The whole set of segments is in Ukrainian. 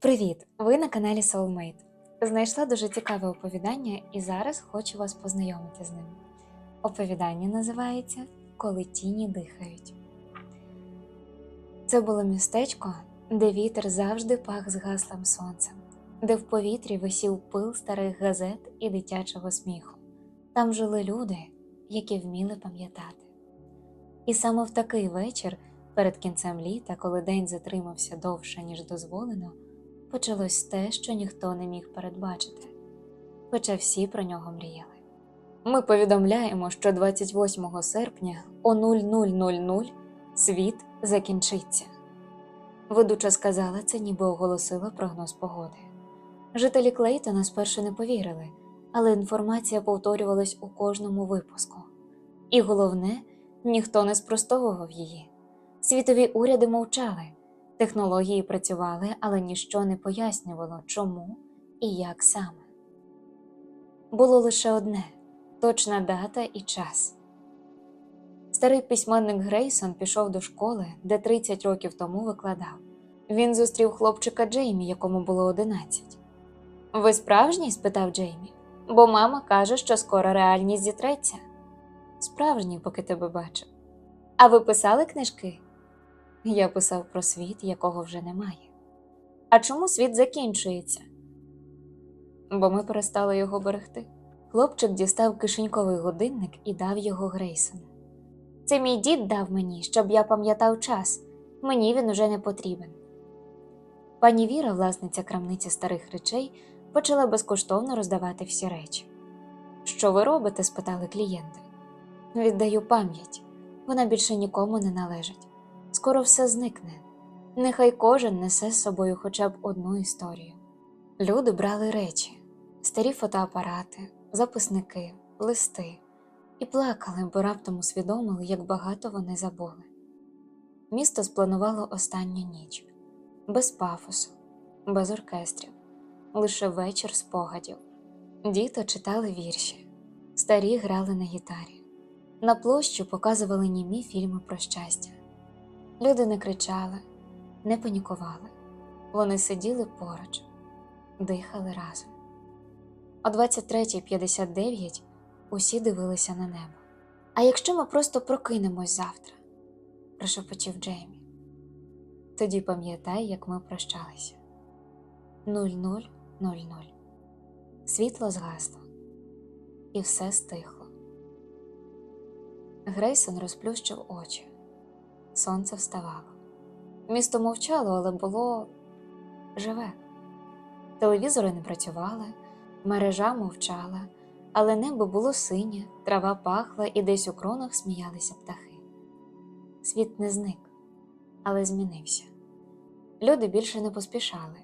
Привіт! Ви на каналі Soulmate. Знайшла дуже цікаве оповідання і зараз хочу вас познайомити з ним. Оповідання називається Коли тіні дихають. Це було містечко, де вітер завжди пах згаслим сонцем, де в повітрі висів пил старих газет і дитячого сміху. Там жили люди, які вміли пам'ятати. І саме в такий вечір, перед кінцем літа, коли день затримався довше, ніж дозволено, почалось те, що ніхто не міг передбачити, хоча всі про нього мріяли. Ми повідомляємо, що 28 серпня о 00.00 світ закінчиться. Ведуча сказала це, ніби оголосила прогноз погоди. Жителі Клейтона спершу не повірили, але інформація повторювалась у кожному випуску. І головне, ніхто не спростовував її. Світові уряди мовчали, технології працювали, але ніщо не пояснювало, чому і як саме. Було лише одне точна дата і час. Старий письменник Грейсон пішов до школи, де 30 років тому викладав. Він зустрів хлопчика Джеймі, якому було 11. Ви справжній? спитав Джеймі, бо мама каже, що скоро реальність зітреться. Справжній, поки тебе бачив. А ви писали книжки? Я писав про світ, якого вже немає. А чому світ закінчується? Бо ми перестали його берегти. Хлопчик дістав кишеньковий годинник і дав його Грейсону. Це мій дід дав мені, щоб я пам'ятав час. Мені він уже не потрібен. Пані Віра, власниця крамниці старих речей, почала безкоштовно роздавати всі речі. Що ви робите? спитали клієнти. Віддаю пам'ять, вона більше нікому не належить. Скоро все зникне. Нехай кожен несе з собою хоча б одну історію. Люди брали речі, старі фотоапарати, записники, листи і плакали, бо раптом усвідомили, як багато вони забули. Місто спланувало останню ніч без пафосу, без оркестрів, лише вечір спогадів. Діти читали вірші, старі грали на гітарі. На площу показували німі фільми про щастя. Люди не кричали, не панікували. Вони сиділи поруч, дихали разом. О 23.59 усі дивилися на небо. А якщо ми просто прокинемось завтра, прошепотів Джеймі. Тоді пам'ятай, як ми прощалися. 00.00 Світло згасло, і все стихло. Грейсон розплющив очі. Сонце вставало. Місто мовчало, але було живе. Телевізори не працювали, мережа мовчала, але небо було синє, трава пахла і десь у кронах сміялися птахи. Світ не зник, але змінився. Люди більше не поспішали.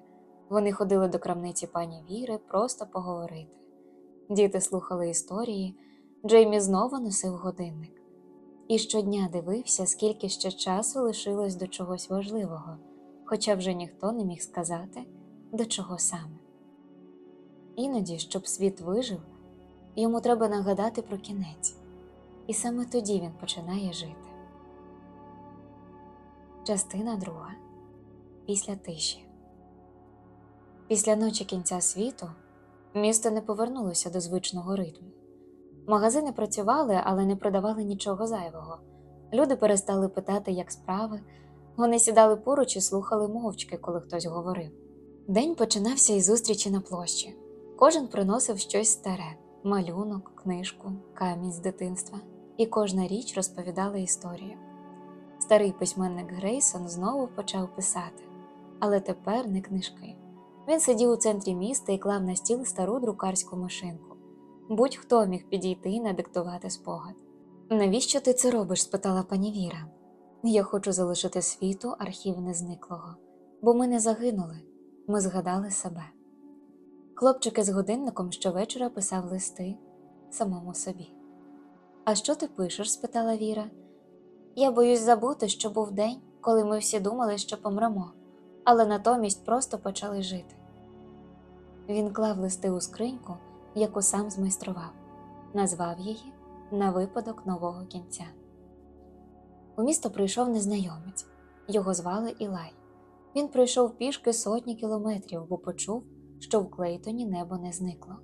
Вони ходили до крамниці пані Віри просто поговорити. Діти слухали історії, Джеймі знову носив годинник і щодня дивився, скільки ще часу лишилось до чогось важливого, хоча вже ніхто не міг сказати, до чого саме. Іноді, щоб світ вижив, йому треба нагадати про кінець, і саме тоді він починає жити. Частина друга після тиші. Після ночі кінця світу місто не повернулося до звичного ритму. Магазини працювали, але не продавали нічого зайвого. Люди перестали питати, як справи. Вони сідали поруч і слухали мовчки, коли хтось говорив. День починався із зустрічі на площі. Кожен приносив щось старе малюнок, книжку, камінь з дитинства, і кожна річ розповідала історію. Старий письменник Грейсон знову почав писати, але тепер не книжки. Він сидів у центрі міста і клав на стіл стару друкарську машинку. Будь-хто міг підійти і надиктувати спогад. Навіщо ти це робиш? спитала пані Віра. Я хочу залишити світу архів незниклого, бо ми не загинули, ми згадали себе. Хлопчик із годинником щовечора писав листи самому собі. А що ти пишеш? спитала Віра. Я боюсь забути, що був день, коли ми всі думали, що помремо, але натомість просто почали жити. Він клав листи у скриньку яку сам змайстрував, назвав її на випадок нового кінця. У місто прийшов незнайомець, його звали Ілай. Він пройшов пішки сотні кілометрів, бо почув, що в Клейтоні небо не зникло.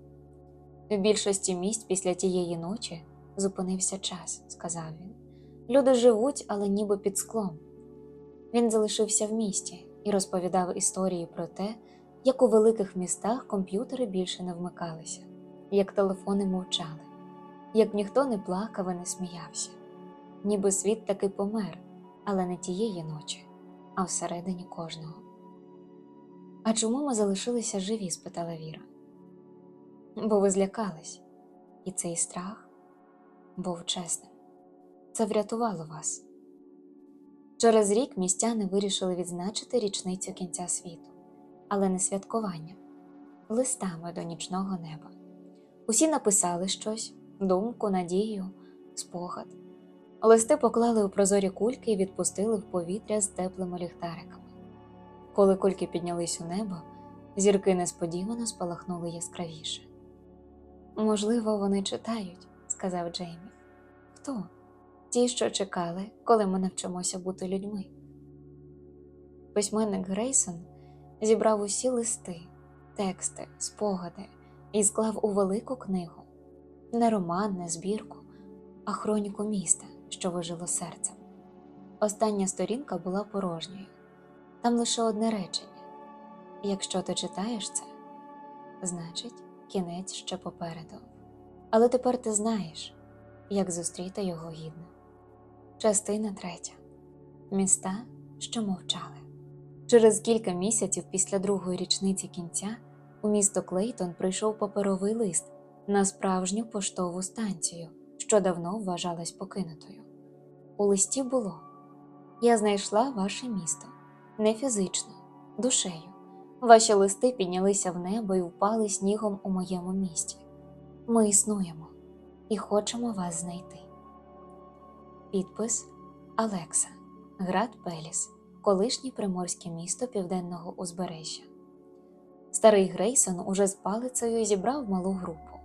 В більшості місць після тієї ночі зупинився час, сказав він. Люди живуть, але ніби під склом. Він залишився в місті і розповідав історії про те, як у великих містах комп'ютери більше не вмикалися, як телефони мовчали, як ніхто не плакав і не сміявся, ніби світ таки помер, але не тієї ночі, а всередині кожного. А чому ми залишилися живі? спитала Віра. Бо ви злякались, і цей страх був чесним. Це врятувало вас. Через рік містяни вирішили відзначити річницю кінця світу, але не святкуванням, листами до нічного неба. Усі написали щось, думку, надію, спогад. Листи поклали у прозорі кульки і відпустили в повітря з теплими ліхтариками. Коли кульки піднялись у небо, зірки несподівано спалахнули яскравіше. Можливо, вони читають, сказав Джеймі. Хто? Ті, що чекали, коли ми навчимося бути людьми. Письменник Грейсон зібрав усі листи, тексти, спогади і склав у велику книгу не роман, не збірку, а хроніку міста, що вижило серцем. Остання сторінка була порожньою, там лише одне речення. Якщо ти читаєш це, значить, кінець ще попереду. Але тепер ти знаєш, як зустріти його гідно. Частина третя. Міста, що мовчали. Через кілька місяців після другої річниці кінця у місто Клейтон прийшов паперовий лист на справжню поштову станцію, що давно вважалась покинутою. У листі було: Я знайшла ваше місто не фізично, душею. Ваші листи піднялися в небо і впали снігом у моєму місті. Ми існуємо і хочемо вас знайти. Підпис Алекса, Град Пеліс, колишнє приморське місто південного узбережжя. Старий Грейсон уже з палицею зібрав малу групу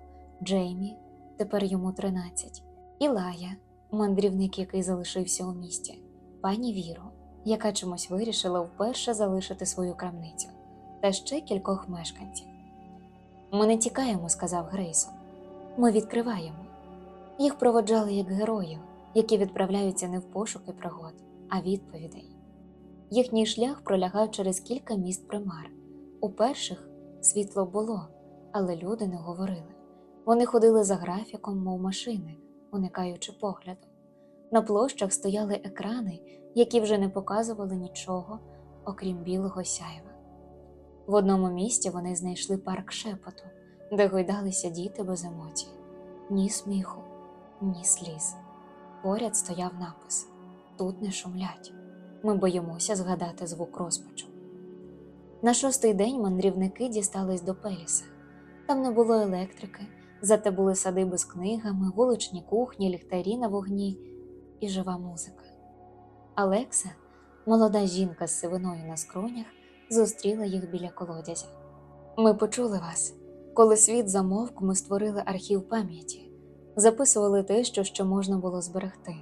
Джеймі, тепер йому 13, Ілая, мандрівник, який залишився у місті, пані Віру, яка чомусь вирішила вперше залишити свою крамницю, та ще кількох мешканців. Ми не тікаємо, сказав Грейсон. Ми відкриваємо. Їх проводжали як героїв, які відправляються не в пошуки пригод, а відповідей. Їхній шлях пролягав через кілька міст примар. У перших світло було, але люди не говорили. Вони ходили за графіком, мов машини, уникаючи погляду. На площах стояли екрани, які вже не показували нічого, окрім білого сяйва. В одному місті вони знайшли парк шепоту, де гойдалися діти без емоцій, ні сміху, ні сліз. Поряд стояв напис Тут не шумлять. Ми боїмося згадати звук розпачу. На шостий день мандрівники дістались до Пеліса. Там не було електрики, зате були садиби з книгами, вуличні кухні, ліхтарі на вогні і жива музика. Алекса, молода жінка з сивиною на скронях, зустріла їх біля колодязя. Ми почули вас. Коли світ замовк, ми створили архів пам'яті, записували те, що ще можна було зберегти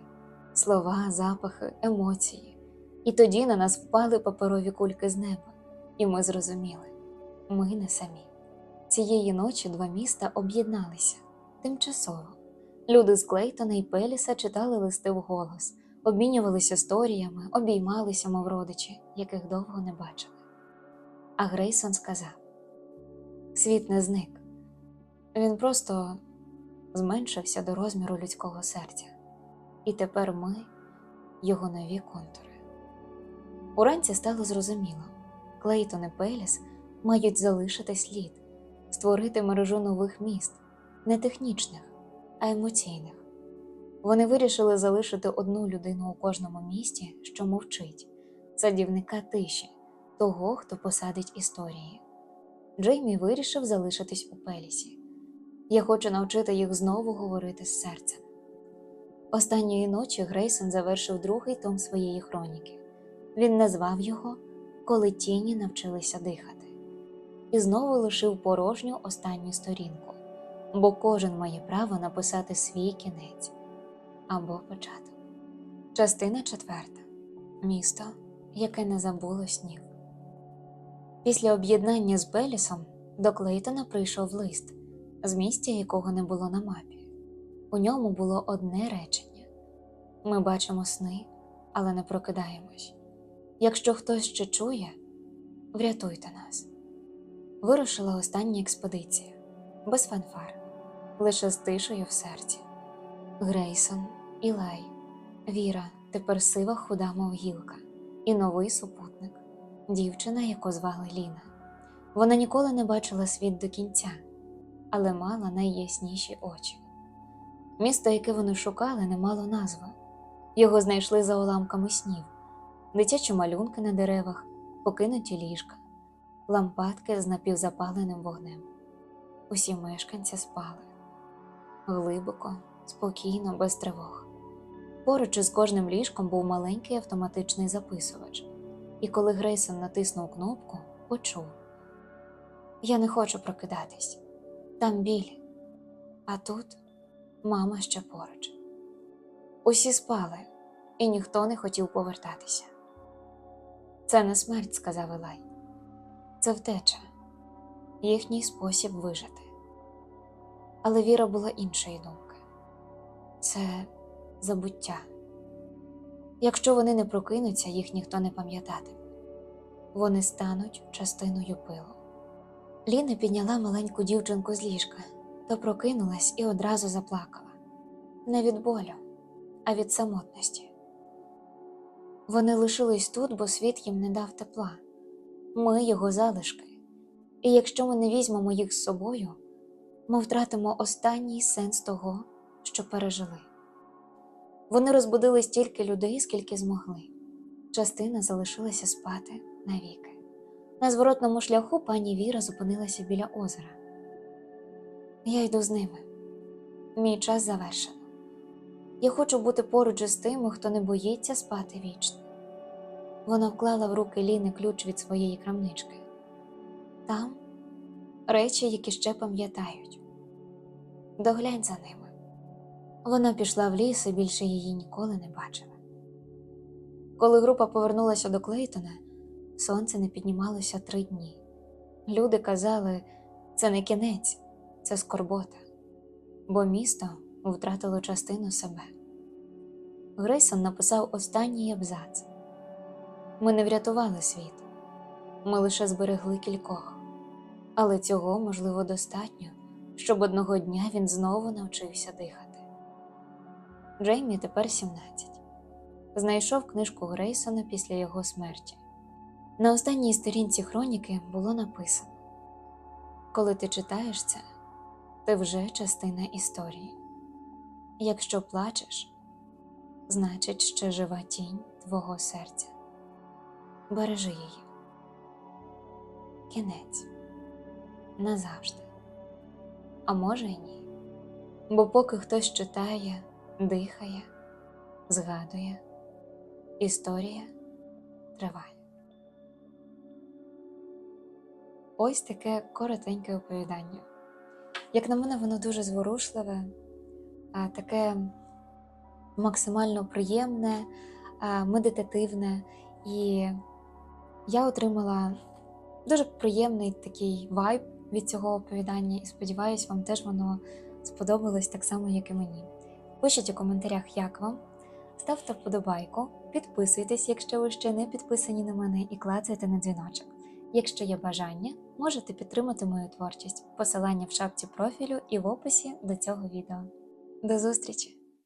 слова, запахи, емоції. І тоді на нас впали паперові кульки з неба, і ми зрозуміли ми не самі. Цієї ночі два міста об'єдналися тимчасово. Люди з Клейтона і Пеліса читали листи вголос, обмінювалися історіями, обіймалися, мов родичі, яких довго не бачили. А Грейсон сказав: світ не зник, він просто зменшився до розміру людського серця. І тепер ми його нові контури. Уранці стало зрозуміло, Клейтон і Пеліс мають залишити слід, створити мережу нових міст, не технічних, а емоційних. Вони вирішили залишити одну людину у кожному місті, що мовчить, садівника тиші, того, хто посадить історії. Джеймі вирішив залишитись у Пелісі. Я хочу навчити їх знову говорити з серцем. Останньої ночі Грейсон завершив другий том своєї хроніки. Він назвав його Коли тіні навчилися дихати, і знову лишив порожню останню сторінку, бо кожен має право написати свій кінець або початок. Частина четверта Місто, яке не забуло снів. Після об'єднання з Белісом до Клейтона прийшов лист, з місця якого не було на мапі. У ньому було одне речення: Ми бачимо сни, але не прокидаємось. Якщо хтось ще чує, врятуйте нас. Вирушила остання експедиція, без фанфар, лише з тишею в серці. Грейсон, Ілай, Віра, тепер сива худа мов гілка, і новий супутник, дівчина, яку звали Ліна. Вона ніколи не бачила світ до кінця, але мала найясніші очі. Місто, яке вони шукали, не мало назви. Його знайшли за уламками снів, дитячі малюнки на деревах, покинуті ліжка, лампадки з напівзапаленим вогнем. Усі мешканці спали глибоко, спокійно, без тривог. Поруч із кожним ліжком був маленький автоматичний записувач, і коли Грейсон натиснув кнопку, почув: Я не хочу прокидатись. Там біль, а тут мама ще поруч. Усі спали, і ніхто не хотів повертатися. Це не смерть, сказав Елай. Це втеча, їхній спосіб вижити. Але Віра була іншої думки це забуття. Якщо вони не прокинуться, їх ніхто не пам'ятатиме. Вони стануть частиною пилу. Ліна підняла маленьку дівчинку з ліжка та прокинулась і одразу заплакала. Не від болю, а від самотності. Вони лишились тут, бо світ їм не дав тепла. Ми його залишки. І якщо ми не візьмемо їх з собою, ми втратимо останній сенс того, що пережили. Вони розбудили стільки людей, скільки змогли. Частина залишилася спати навіки. На зворотному шляху пані Віра зупинилася біля озера. Я йду з ними. Мій час завершено. Я хочу бути поруч із тими, хто не боїться спати вічно. Вона вклала в руки Ліни ключ від своєї крамнички. Там речі, які ще пам'ятають. Доглянь за ними. Вона пішла в ліс і більше її ніколи не бачила. Коли група повернулася до Клейтона, сонце не піднімалося три дні. Люди казали, це не кінець, це скорбота, бо місто втратило частину себе. Грейсон написав останній абзац: Ми не врятували світ, ми лише зберегли кількох, але цього можливо достатньо, щоб одного дня він знову навчився дихати. Джеймі тепер 17. Знайшов книжку Грейсона після його смерті. На останній сторінці хроніки було написано: Коли ти читаєш це, ти вже частина історії. Якщо плачеш, значить, ще жива тінь твого серця. Бережи її. Кінець назавжди. А може й ні. Бо поки хтось читає, дихає, згадує, історія триває. Ось таке коротеньке оповідання. Як на мене, воно дуже зворушливе, таке максимально приємне, медитативне, і я отримала дуже приємний такий вайб від цього оповідання, і сподіваюсь, вам теж воно сподобалось так само, як і мені. Пишіть у коментарях, як вам. Ставте вподобайку, підписуйтесь, якщо ви ще не підписані на мене, і клацайте на дзвіночок. Якщо є бажання, можете підтримати мою творчість. Посилання в шапці профілю і в описі до цього відео. До зустрічі!